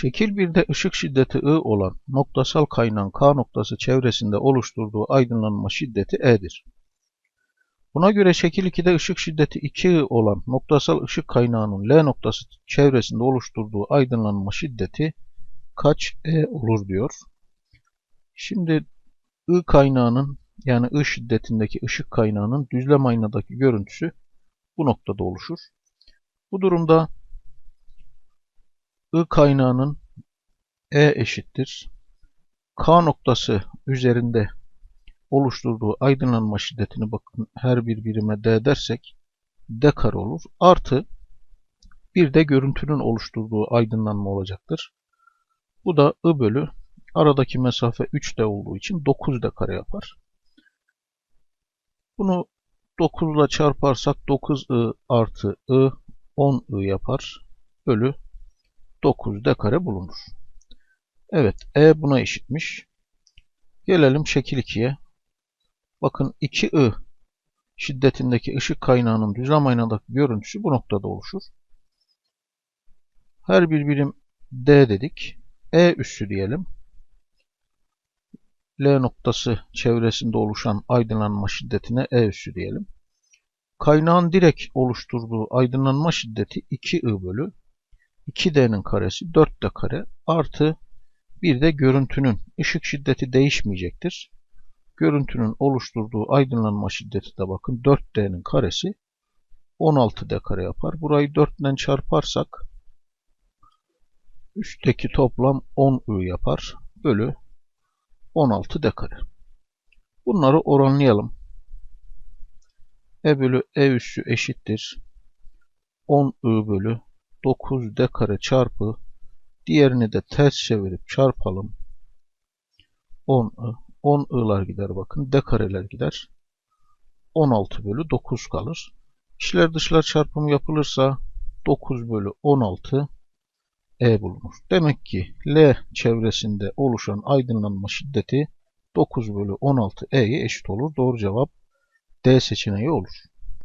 Şekil 1'de ışık şiddeti I olan noktasal kaynağın K noktası çevresinde oluşturduğu aydınlanma şiddeti E'dir. Buna göre şekil 2'de ışık şiddeti 2I olan noktasal ışık kaynağının L noktası çevresinde oluşturduğu aydınlanma şiddeti kaç E olur diyor. Şimdi I kaynağının yani I şiddetindeki ışık kaynağının düzlem aynadaki görüntüsü bu noktada oluşur. Bu durumda I kaynağının E eşittir. K noktası üzerinde oluşturduğu aydınlanma şiddetini bakın her bir birime D dersek D kare olur. Artı bir de görüntünün oluşturduğu aydınlanma olacaktır. Bu da I bölü aradaki mesafe 3D olduğu için 9D kare yapar. Bunu 9 ile çarparsak 9I artı I 10I yapar. Bölü 9D kare bulunur. Evet E buna eşitmiş. Gelelim şekil 2'ye. Bakın 2I şiddetindeki ışık kaynağının düzlem aynadaki görüntüsü bu noktada oluşur. Her bir birim D dedik. E üssü diyelim. L noktası çevresinde oluşan aydınlanma şiddetine E üssü diyelim. Kaynağın direkt oluşturduğu aydınlanma şiddeti 2I bölü 2D'nin karesi 4D kare artı bir de görüntünün ışık şiddeti değişmeyecektir. Görüntünün oluşturduğu aydınlanma şiddeti de bakın 4D'nin karesi 16D kare yapar. Burayı 4 ile çarparsak üstteki toplam 10I yapar. Bölü 16D kare. Bunları oranlayalım. E bölü E üssü eşittir. 10I bölü 9D kare çarpı diğerini de ters çevirip çarpalım. 10I 10 i'lar gider bakın. D kareler gider. 16 bölü 9 kalır. İşler dışlar çarpımı yapılırsa 9 bölü 16 E bulunur. Demek ki L çevresinde oluşan aydınlanma şiddeti 9 bölü 16 E'ye eşit olur. Doğru cevap D seçeneği olur.